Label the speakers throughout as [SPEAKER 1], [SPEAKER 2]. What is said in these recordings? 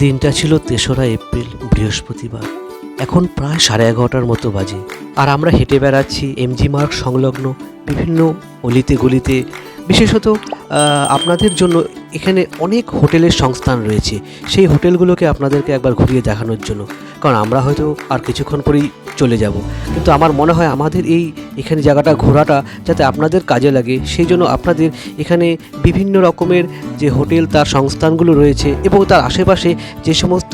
[SPEAKER 1] দিনটা ছিল তেসরা এপ্রিল, বৃহস্পতিবার। এখন প্রায় সাড়ে এগারোটার মতো বাজে। আর আমরা হেঁটে বেড়াচ্ছি এমজি মার্ক সংলগ্ন বিভিন্ন অলিতে গলিতে বিশেষত আপনাদের জন্য এখানে অনেক হোটেলের সংস্থান রয়েছে। সেই হোটেলগুলোকে আপনাদেরকে একবার ঘুরিয়ে দেখানোর জন্য। কারণ আমরা হয়তো আর কিছুক্ষণ পরেই চলে যাব। কিন্তু আমার মনে হয় আমাদের এই এখানে জায়গাটা, ঘোরাটা যাতে আপনাদের কাজে লাগে, সেই জন্য আপনাদের এখানে বিভিন্ন রকমের যে হোটেল, তার সংস্থানগুলো রয়েছে এবং তার আশেপাশে যে সমস্ত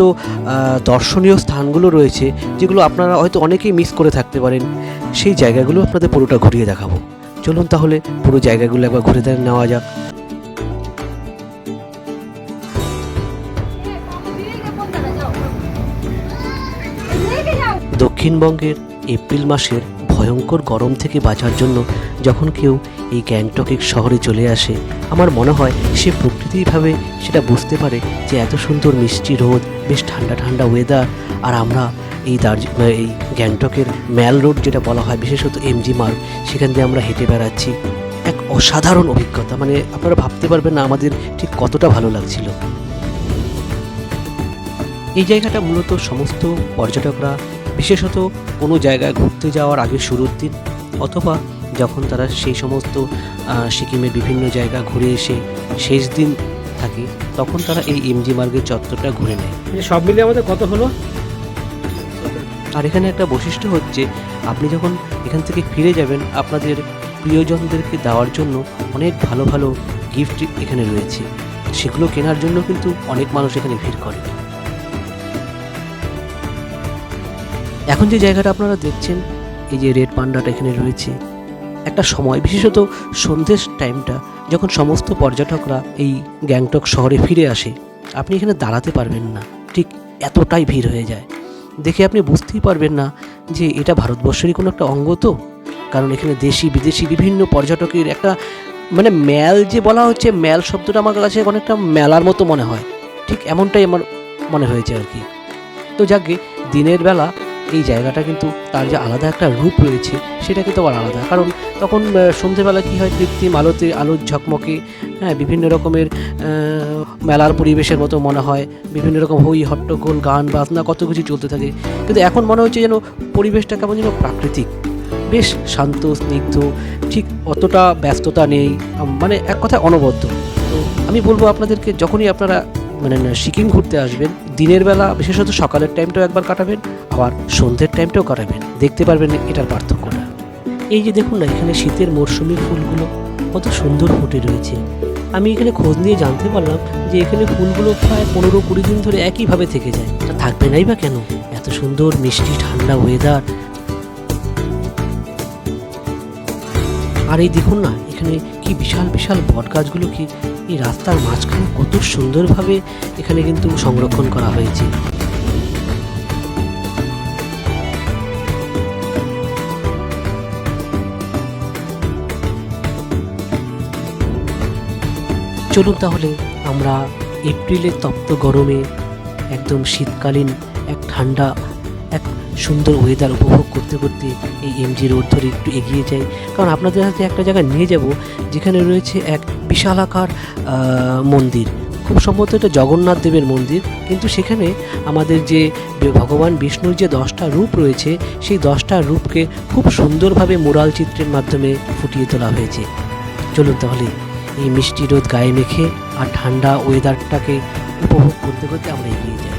[SPEAKER 1] দর্শনীয় স্থানগুলো রয়েছে, যেগুলো আপনারা হয়তো অনেকেই মিস করে থাকতে পারেন, সেই জায়গাগুলো আপনাদের পুরোটা ঘুরিয়ে দেখাবো। চলুন তাহলে পুরো জায়গাগুলো একবার ঘুরে নেওয়া যাক। দক্ষিণবঙ্গের এপ্রিল মাসের ভয়ঙ্কর গরম থেকে বাঁচার জন্য যখন কেউ এই গ্যাংটকের শহরে চলে আসে, আমার মনে হয় সে প্রকৃতিভাবে সেটা বুঝতে পারে যে এত সুন্দর মিষ্টি রোদ, বেশ ঠান্ডা ঠান্ডা ওয়েদার আর আমরা এই দার্জি এই গ্যাংটকের ম্যাল রোড যেটা বলা হয়, বিশেষত এমজি মার্গ, সেখান দিয়ে আমরা হেঁটে বেড়াচ্ছি। এক অসাধারণ অভিজ্ঞতা মানে আপনারা ভাবতে পারবেন না আমাদের ঠিক কতটা ভালো লাগছিল। এই জায়গাটা মূলত সমস্ত পর্যটকরা বিশেষত কোনো জায়গায় ঘুরতে যাওয়ার আগে শুরুর দিন অথবা যখন তারা সেই সমস্ত সিকিমের বিভিন্ন জায়গা ঘুরে এসে শেষ দিন থাকে তখন তারা এই এমজি মার্গের চত্বরটা ঘুরে নেয়।
[SPEAKER 2] যে সব মিলিয়ে আমাদের কত হলো?
[SPEAKER 1] আর এখানে একটা বৈশিষ্ট্য হচ্ছে আপনি যখন এখান থেকে ফিরে যাবেন আপনাদের প্রিয়জনদেরকে দেওয়ার জন্য অনেক ভালো ভালো গিফট এখানে রয়েছে। সেগুলো কেনার জন্য কিন্তু অনেক মানুষ এখানে ভিড় করে। এখন যে জায়গাটা আপনারা দেখছেন, এই যে রেড পান্ডাটা এখানে রয়েছে, একটা সময়, বিশেষত সন্ধ্যের টাইমটা যখন সমস্ত পর্যটকরা এই গ্যাংটক শহরে ফিরে আসে, আপনি এখানে দাঁড়াতে পারবেন না। ঠিক এতটাই ভিড় হয়ে যায়। দেখে আপনি বুঝতেই পারবেন না যে এটা ভারতবর্ষেরই কোনো একটা অঙ্গ তো। কারণ এখানে দেশি, বিদেশি, বিভিন্ন পর্যটকের একটা মানে ম্যাল যে বলা হচ্ছে, ম্যাল শব্দটা আমার কাছে অনেকটা মেলার মতো মনে হয়। ঠিক এমনটাই আমার মনে হয়েছে আর কি। তো যাকে দিনের বেলা এই জায়গাটা কিন্তু তার যে আলাদা একটা রূপ রয়েছে, সেটা কিন্তু আবার আলাদা। কারণ তখন সন্ধেবেলা কী হয়, কৃত্রিম আলোতে আলোর ঝকমকে হ্যাঁ বিভিন্ন রকমের মেলার পরিবেশের মতো মনে হয়, বিভিন্ন রকম হই, হট্টগোল, গান, বাজনা, কত কিছু চলতে থাকে। কিন্তু এখন মনে হচ্ছে যেন পরিবেশটা কেমন যেন প্রাকৃতিক। বেশ শান্ত, স্নিগ্ধ, ঠিক অতটা ব্যস্ততা নেই মানে এক কথায় অনবদ্য। তো আমি বলব আপনাদেরকে, যখনই আপনারা মানে সিকিম ঘুরতে আসবেন। দিনের বেলা, বিশেষত সকালের টাইমটাও একবার কাটাবেন, আবার সন্ধ্যের টাইমটাও কাটাবেন। দেখতে পারবেন এটার পার্থক্যটা। এই যে দেখুন না, এখানে শীতের মরশুমি ফুলগুলো, কত সুন্দর ফুটে রয়েছে। আমি এখানে খোঁজ নিয়ে জানতে পারলাম যে এখানে ফুলগুলো প্রায় পনেরো কুড়ি দিন ধরে একইভাবে থেকে যায়। থাকবে নাই বা কেন? এত সুন্দর মিষ্টি ঠান্ডা ওয়েদার আর এই দেখুন না, এখানে কি বিশাল বিশাল বট গাছগুলো কি এই রাস্তার মাঝখানে কত সুন্দরভাবে এখানে কিন্তু সংরক্ষণ করা হয়েছে। চলুন তাহলে আমরা এপ্রিলের তপ্ত গরমে একদম শীতকালীন এক ঠান্ডা, এক সুন্দর ওয়েদার উপভোগ করতে করতে এই এমজি রোড ধরে একটু এগিয়ে যাই। কারণ আপনাদের হাতে একটা জায়গায় নিয়ে যাব, যেখানে রয়েছে এক বিশালাকার মন্দির। খুব সম্ভবত এটা জগন্নাথ দেবের মন্দির। কিন্তু সেখানে আমাদের যে ভগবান বিষ্ণুর যে দশটা রূপ রয়েছে, সেই দশটা রূপকে খুব সুন্দরভাবে মুরাল চিত্রের মাধ্যমে ফুটিয়ে তোলা হয়েছে। চলুন তাহলে এই মিষ্টি রোদ গায়ে মেখে আর ঠান্ডা ওয়েদারটাকে উপভোগ করতে করতে আমরা এগিয়ে যাই।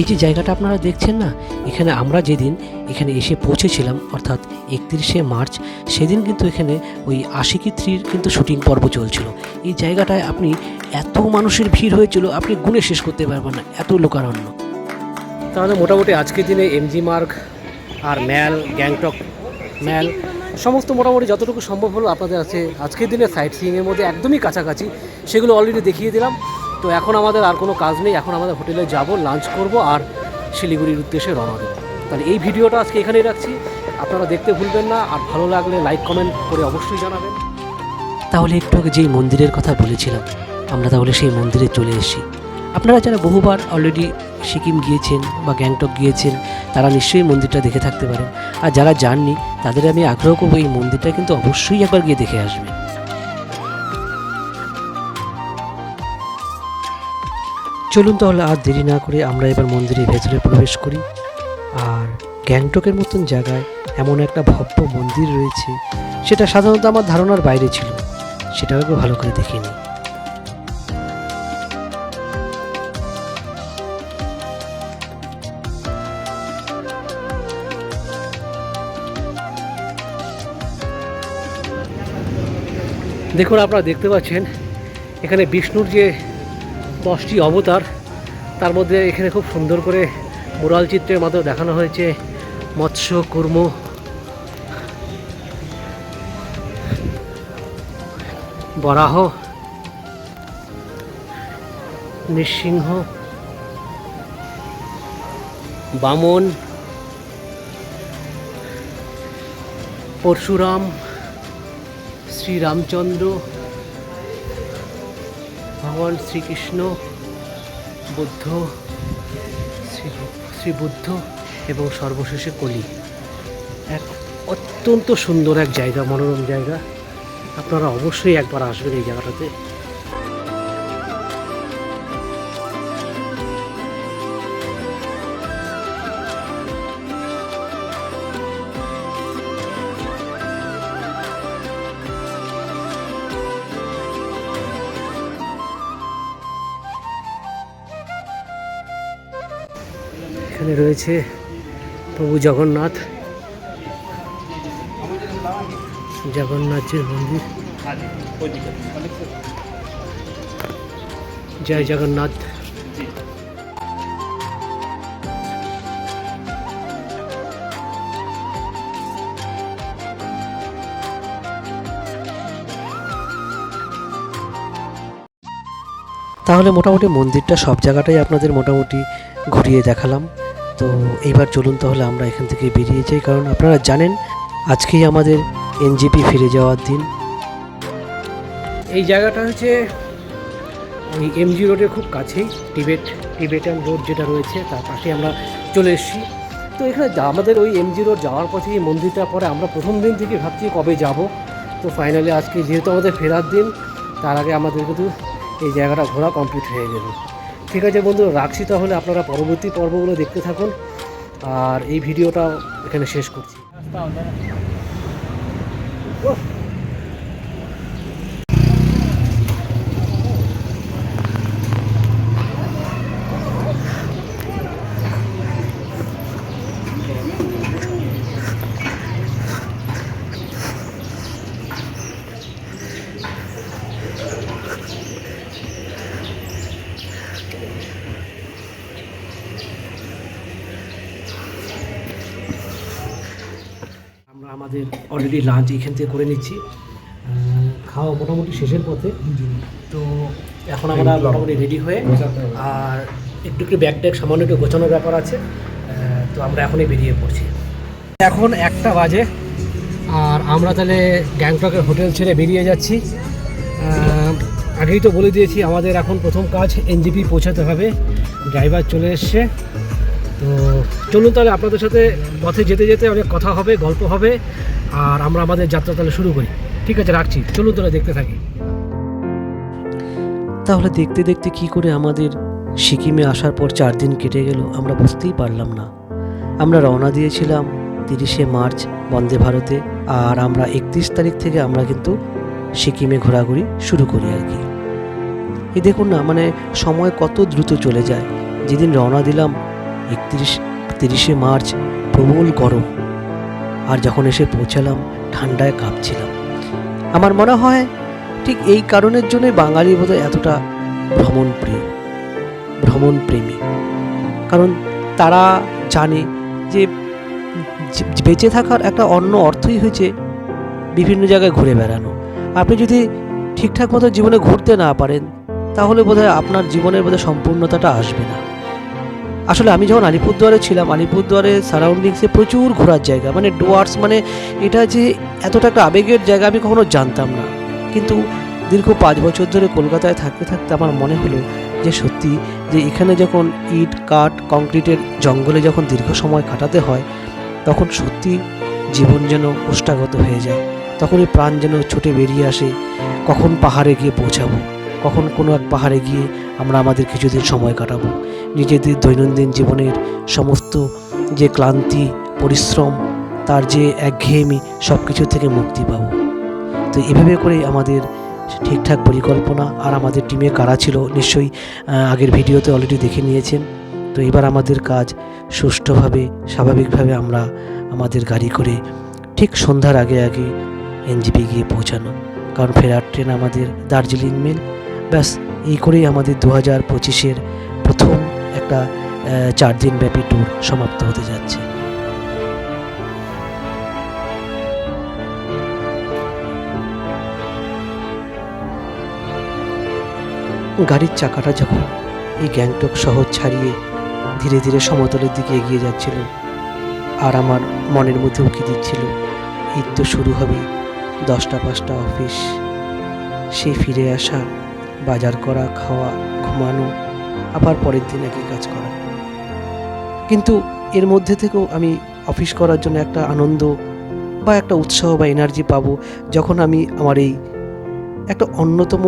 [SPEAKER 1] এই যে জায়গাটা আপনারা দেখছেন না, এখানে আমরা যেদিন এখানে এসে পৌঁছেছিলাম, অর্থাৎ একত্রিশে মার্চ, সেদিন কিন্তু এখানে ওই আশিকি থ্রির কিন্তু শুটিং পর্ব চলছিল। এই জায়গাটায় আপনি এত মানুষের ভিড় হয়েছিল, আপনি গুণে শেষ করতে পারবেন না, এত লোকারণ্য।
[SPEAKER 2] তাহলে মোটামুটি আজকের দিনে এমজি মার্গ আর ম্যাল, গ্যাংটক, ম্যাল, সমস্ত মোটামুটি যতটুকু সম্ভব হলো আপনাদের আছে আজকের দিনে সাইট সিইংয়ের মধ্যে একদমই কাছাকাছি, সেগুলো অলরেডি দেখিয়ে দিলাম। তো এখন আমাদের আর কোনো কাজ নেই। এখন আমাদের হোটেলে যাব লাঞ্চ করব আর শিলিগুড়ির উদ্দেশ্যে রওনা দেবো। তাহলে এই ভিডিওটা আজকে এখানেই রাখছি। আপনারা দেখতে ভুলবেন না আর ভালো লাগলে লাইক কমেন্ট করে অবশ্যই জানাবেন।
[SPEAKER 1] তাহলে একটু আগে যেই মন্দিরের কথা বলেছিলাম, আমরা তাহলে সেই মন্দিরে চলে এসেছি। আপনারা যারা বহুবার অলরেডি সিকিম গিয়েছেন বা গ্যাংটক গিয়েছেন, তারা নিশ্চয়ই মন্দিরটা দেখে থাকতে পারেন। আর যারা যাননি, তাদের আমি আগ্রহ করব এই মন্দিরটা কিন্তু অবশ্যই একবার গিয়ে দেখে আসবেন। চলুন তাহলে আর দেরি না করে আমরা এবার মন্দিরের ভেতরে প্রবেশ করি। আর গ্যাংটকের মতন জায়গায় এমন একটা ভব্য মন্দির রয়েছে, সেটা সাধারণত আমার ধারণার বাইরে ছিল। একবার ভালো করে দেখে নিই।
[SPEAKER 2] দেখুন, আপনারা দেখতে পাচ্ছেন, এখানে বিষ্ণুর যে দশটি অবতার। তার মধ্যে এখানে খুব সুন্দর করে মুরাল চিত্রের মাধ্যমে দেখানো হয়েছে। মৎস্য, কুর্ম। বরাহ। নৃসিংহ। বামন। পরশুরাম। শ্রীরামচন্দ্র। ভগবান শ্রীকৃষ্ণ, বুদ্ধ, শ্রী বুদ্ধ এবং সর্বশেষে কলি। এক অত্যন্ত সুন্দর এক জায়গা, মনোরম জায়গা। আপনারা অবশ্যই একবার আসবেন এই জায়গাটাতে। এখানে রয়েছে প্রভু জগন্নাথ, জগন্নাথের মন্দির। জয় জগন্নাথ।
[SPEAKER 1] তাহলে মোটামুটি মন্দিরটা সব জায়গাটাই আপনাদের মোটামুটি ঘুরিয়ে দেখালাম। তো এইবার চলুন তাহলে আমরা এখান থেকে বেরিয়ে যাই, কারণ আপনারা জানেন আজকেই আমাদের এনজিপি ফিরে যাওয়ার দিন।
[SPEAKER 2] এই জায়গাটা হচ্ছে ওই এমজি রোডের খুব কাছেই, টিবেট, টিবেটান রোড যেটা রয়েছে, তার পাশে আমরা চলে এসেছি। তো এখানে আমাদের ওই এমজি রোড যাওয়ার পথে এই মন্দিরটা পরে আমরা প্রথম দিন থেকে ভাবছি কবে যাব। তো ফাইনালি আজকে যেহেতু আমাদের ফেরার দিন, তার আগে আমাদের কিন্তু এই জায়গাটা ঘোরা কমপ্লিট হয়ে গেল। ঠিক আছে বন্ধু রাখছি তাহলে আপনারা পরবর্তী পর্বগুলো দেখতে থাকুন। আর এই ভিডিওটা এখানে শেষ করছি আমরা আমাদের অলরেডি লাঞ্চ এখান থেকে করে নিচ্ছি। খাওয়া মোটামুটি শেষের পথে। তো এখন আমরা মোটামুটি রেডি হয়ে আর একটু একটু ব্যাগ ট্যাগ সামান্য একটু গোছানোর ব্যাপার আছে। তো আমরা এখনই বেরিয়ে পড়ছি। এখন একটা বাজে আর আমরা তাহলে গ্যাংটকের হোটেল ছেড়ে বেরিয়ে যাচ্ছি। আগেই তো বলে দিয়েছি আমাদের এখন প্রথম কাজ এনজিপি পৌঁছাতে হবে। ড্রাইভার চলে এসছে। তো চলুন তাহলে আপনাদের সাথে পথে যেতে যেতে অনেক কথা হবে, গল্প হবে, আর আমরা আমাদের যাত্রা তাহলে শুরু করি। ঠিক আছে, রাখছি। চলুন তাহলে দেখতে থাকি।
[SPEAKER 1] তাহলে দেখতে দেখতে কি করে আমাদের সিকিমে আসার পর চার দিন কেটে গেল, আমরা বুঝতেই পারলাম না। আমরা রওনা দিয়েছিলাম তিরিশে মার্চ বন্দে ভারতে, আর আমরা একত্রিশ তারিখ থেকে আমরা কিন্তু সিকিমে ঘোরাঘুরি শুরু করি আর কি। এই দেখুন না মানে সময় কত দ্রুত চলে যায়। যেদিন রওনা দিলাম একত্রিশ, তিরিশে মার্চ, প্রবল গরম। আর যখন এসে পৌঁছালাম, ঠান্ডায় কাঁপছিলাম। আমার মনে হয়, ঠিক এই কারণের জন্যই বাঙালি বোধহয় এতটা ভ্রমণ প্রিয় ভ্রমণ প্রেমী কারণ তারা জানে যে, যে- বেঁচে থাকার একটা অন্য অর্থই হয়েছে বিভিন্ন জায়গায় ঘুরে বেড়ানো। আপনি যদি ঠিকঠাক মতো জীবনে ঘুরতে না পারেন, তাহলে বোধহয় আপনার জীবনের বোধহয় সম্পূর্ণতাটা আসবে না। আসলে আমি যখন আলিপুরদুয়ারে ছিলাম, আলিপুরদুয়ারে সারাউন্ডিংসে প্রচুর ঘোরার জায়গা। মানে ডুয়ার্স মানে এটা যে এতটা একটা আবেগের জায়গা আমি কখনো জানতাম না। কিন্তু দীর্ঘ পাঁচ বছর ধরে কলকাতায় থাকতে থাকতে আমার মনে হলো যে সত্যি যে এখানে যখন ইট, কাঠ, কংক্রিটের জঙ্গলে যখন দীর্ঘ সময় কাটাতে হয়, তখন সত্যি জীবন যেন ওষ্ঠাগত হয়ে যায়। তখনই প্রাণ যেন ছুটে বেরিয়ে আসে, কখন পাহাড়ে গিয়ে পৌঁছাবো। কখন কোনো এক পাহাড়ে গিয়ে আমরা আমাদের কিছুদিন সময় কাটাবো। নিজেদের দৈনন্দিন জীবনের সমস্ত যে ক্লান্তি, পরিশ্রম, তার যে একঘেয়েমি সব কিছু থেকে মুক্তি পাবো। তো এভাবে করেই আমাদের ঠিকঠাক পরিকল্পনা আর আমাদের টিমে কারা ছিল নিশ্চয়ই আগের ভিডিওতে অলরেডি দেখে নিয়েছেন। তো এবার আমাদের কাজ সুষ্ঠুভাবে, স্বাভাবিকভাবে আমরা আমাদের গাড়ি করে ঠিক সন্ধ্যার আগে আগে এনজিপি গিয়ে পৌঁছানো। কারণ ফেরার ট্রেন আমাদের দার্জিলিং মেল ব্যাস, এই করেই আমাদের দু হাজার পঁচিশের প্রথম একটা চার দিন ব্যাপী ট্যুর সমাপ্ত হতে যাচ্ছে। গাড়ির চাকাটা যখন এই গ্যাংটক শহর ছাড়িয়ে ধীরে ধীরে সমতলের দিকে এগিয়ে যাচ্ছিল, আর আমার মনের মধ্যে উঁকি দিচ্ছিল, ঈদ তো শুরু হবে দশটা পাঁচটা অফিস সেই ফিরে আসা বাজার করা, খাওয়া, ঘুমানো, আবার পরের দিন একই কাজ করা। কিন্তু এর মধ্যে থেকেও আমি অফিস করার জন্য একটা আনন্দ বা একটা উৎসাহ বা এনার্জি পাবো যখন আমি আমার এই একটা অন্যতম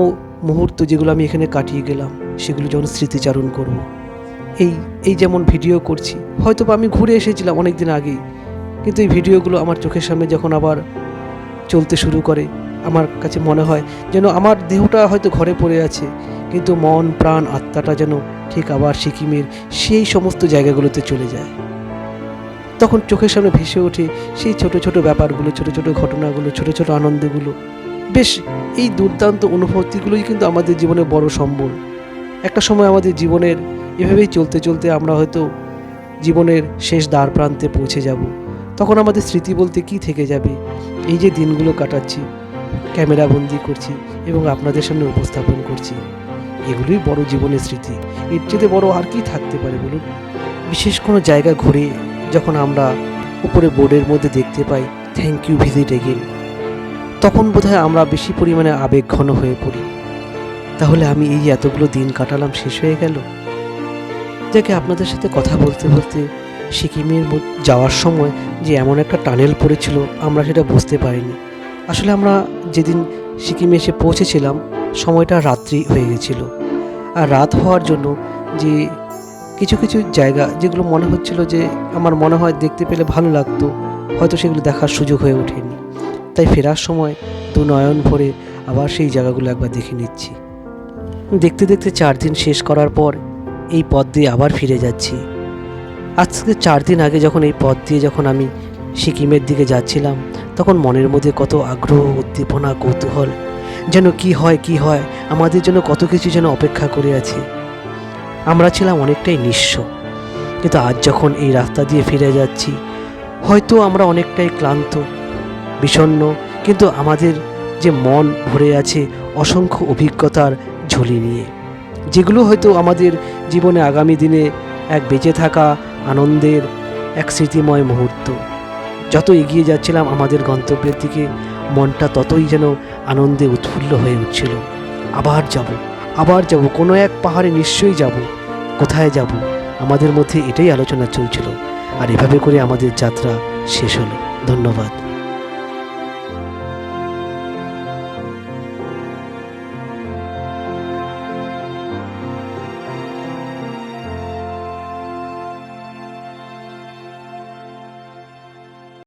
[SPEAKER 1] মুহূর্ত যেগুলো আমি এখানে কাটিয়ে গেলাম, সেগুলো যখন স্মৃতিচারণ করব। এই এই যেমন ভিডিও করছি হয়তো বা আমি ঘুরে এসেছিলাম অনেক দিন আগেই, কিন্তু এই ভিডিওগুলো আমার চোখের সামনে যখন আবার চলতে শুরু করে আমার কাছে মনে হয় যেন আমার দেহটা হয়তো ঘরে পড়ে আছে। কিন্তু মন, প্রাণ, আত্মাটা যেন ঠিক আবার সিকিমের সেই সমস্ত জায়গাগুলোতে চলে যায়। তখন চোখের সামনে ভেসে ওঠে সেই ছোট ছোট ব্যাপারগুলো, ছোট ছোট ঘটনাগুলো, ছোট ছোট আনন্দগুলো। বেশ, এই দুর্দান্ত অনুভূতিগুলোই কিন্তু আমাদের জীবনে বড় সম্বল। একটা সময় আমাদের জীবনের এভাবেই চলতে চলতে আমরা হয়তো জীবনের শেষ দ্বার প্রান্তে পৌঁছে যাব। তখন আমাদের স্মৃতি বলতে কি থেকে যাবে? এই যে দিনগুলো কাটাচ্ছি ক্যামেরা বন্দি করছি এবং আপনাদের সামনে উপস্থাপন করছি। এগুলোই বড় জীবনের স্মৃতি। এর চেয়ে বড় আর কি থাকতে পারে বলুন? বিশেষ কোনো জায়গা ঘুরে যখন আমরা উপরে বোর্ডের মধ্যে দেখতে পাই থ্যাংক ইউ ভিজিট এগেন তখন বোধহয় আমরা বেশি পরিমাণে আবেগঘন হয়ে পড়ি। তাহলে আমি এই এতগুলো দিন কাটালাম, শেষ হয়ে গেল? যাকে আপনাদের সাথে কথা বলতে বলতে সিকিমের যাওয়ার সময় যে এমন একটা টানেল পড়েছিল, আমরা সেটা বুঝতে পারিনি। আসলে আমরা যেদিন সিকিমে এসে পৌঁছেছিলাম, সময়টা রাত্রি হয়ে গেছিল। আর রাত হওয়ার জন্য যে কিছু কিছু জায়গা যেগুলো মনে হচ্ছিল যে আমার মনে হয় দেখতে পেলে ভালো লাগতো, হয়তো সেগুলো দেখার সুযোগ হয়ে ওঠেনি। তাই ফেরার সময় দু নয়ন ভরে আবার সেই জায়গাগুলো একবার দেখে নিচ্ছি। দেখতে দেখতে চার দিন শেষ করার পর এই পথ দিয়ে আবার ফিরে যাচ্ছি। আজকে চার দিন আগে যখন এই পথ দিয়ে যখন আমি সিকিমের দিকে যাচ্ছিলাম তখন মনের মধ্যে কত আগ্রহ, উদ্দীপনা, কৌতূহল, যেন কি হয় কি হয়, আমাদের জন্য কত কিছু যেন অপেক্ষা করে আছে। আমরা ছিলাম অনেকটাই নিঃস্ব, কিন্তু আজ যখন এই রাস্তা দিয়ে ফিরে যাচ্ছি, হয়তো আমরা অনেকটাই ক্লান্ত, বিষণ্ণ, কিন্তু আমাদের যে মন ভরে আছে অসংখ্য অভিজ্ঞতার ঝুলি নিয়ে, যেগুলো হয়তো আমাদের জীবনে আগামী দিনে এক বেঁচে থাকা আনন্দের এক স্মৃতিময় মুহূর্ত। যত এগিয়ে যাচ্ছিলাম আমাদের গন্তব্যের দিকে, মনটা ততই যেন আনন্দে উৎফুল্ল হয়ে উঠছিল। আবার যাব আবার যাব, কোনো এক পাহাড়ে নিশ্চয়ই যাব। কোথায় যাব? আমাদের মধ্যে এটাই আলোচনা চলছিল। আর এভাবে করে আমাদের যাত্রা শেষ হলো। ধন্যবাদ।